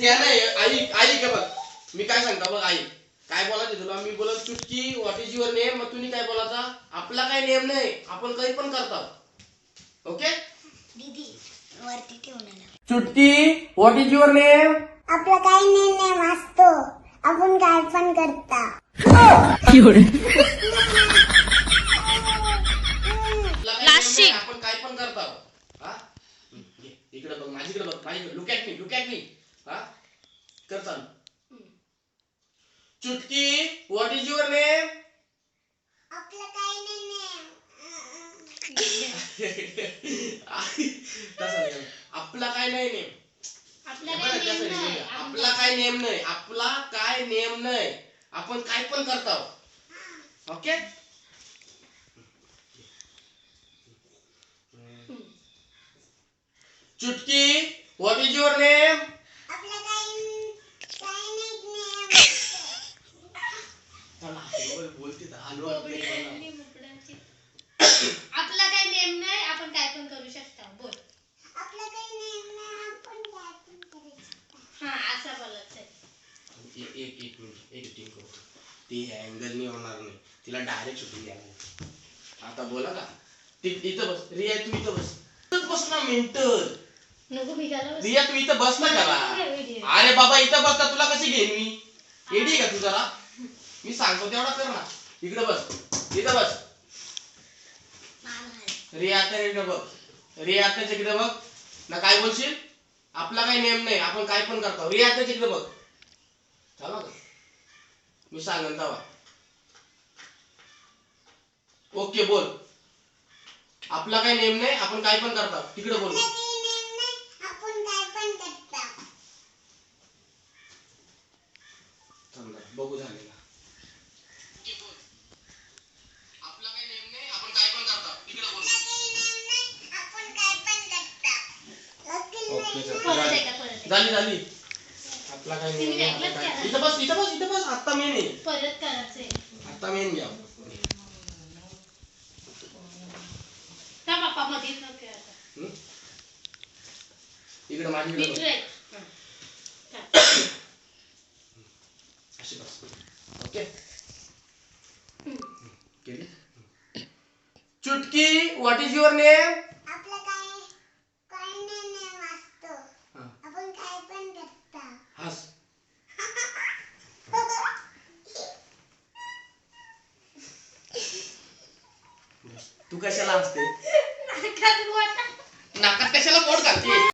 त्या नाही आई आई का बघ. मी काय सांगतो बघ आई. काय बोलायचं तुला? मी बोलत चुटकी व्हॉट इज युअर नेम मग तुम्ही काय बोलायचा? आपला काय नेम नाही. आपण काही पण करतो. ओके? दीदी वरती ठेवून आला. चुटकी व्हॉट इज युअर नेम. आपलं काही नाही नेम असतो आपण काय पण करता. आपण काय पण करतो. हा? इकडे बघ माझीकडे बघ माझीकडे look at me look at me हा? कर चालू. चुटकी व्हॉट इज युअर नेम आपलं नाही काय नाही नेम. आपला काय नेम नाही. आपला काय नेम नाही. आपण काय पण करतो ओके? चुटकी व्हॉट इज युअर नेम आपलं काही काही नाही नेम बोलते तर आलो वाटतं कोंबडी मला. आणि मुकडाची. आपला काही नेम नाही आपण काय पण करू शकता. बोल. आपलं काही नेम नाही आपण काय पण करू शकतो. हा असं बोलायचं एक एक एक मिनिट एक टीम करतो ती अँगल नाही होणार नाही. तिला डायरेक्ट शूटिंग द्यायला आता बोला का? ती इथं बस. रिया तू इथं बस. बस ना मिनिट. नको मी घाला बस. रिया तू इथं बस ना करा. अरे बाबा इथं बस का? तुला कशी घेईन मी? एडी का तू जरा? मी सांगतो तेवढा कर ना. इकडे बस. इथं बस. रे आता इकडे बघ रे आताच्या इकडे बघ. ना काय बोलशील? आपला काही नेम नाही. आपण काय पण करतो. रे आताच्या इकडे बघ. चला का मी सांगन तवा. ओके बोल. आपला काही नेम नाही. आपण काय पण करतो. तिकडे बोल. बघू झालेला आपला काही नेम नाही आपण काय पण करतो तिकडे बोल आपलं काही नेम नाही आपण काय पण करता ओके ओके नाही. परत एकदा परत एकदा. झाली झाली आपला काय इथं बस इथं बस इथं बस. आता मेन आहे. परत करायचंय. आता मेन घ्या. बाप्पा मध्ये. हं? इकडे. हा. अशी बस. ओके? केली? चुटकी व्हॉट इज युअर नेम आपलं काही काही नाही नेम असतो आपण काय पण करता हस तू कशाला हसते नाकात वाटा. नाकात कशाला पोट घालते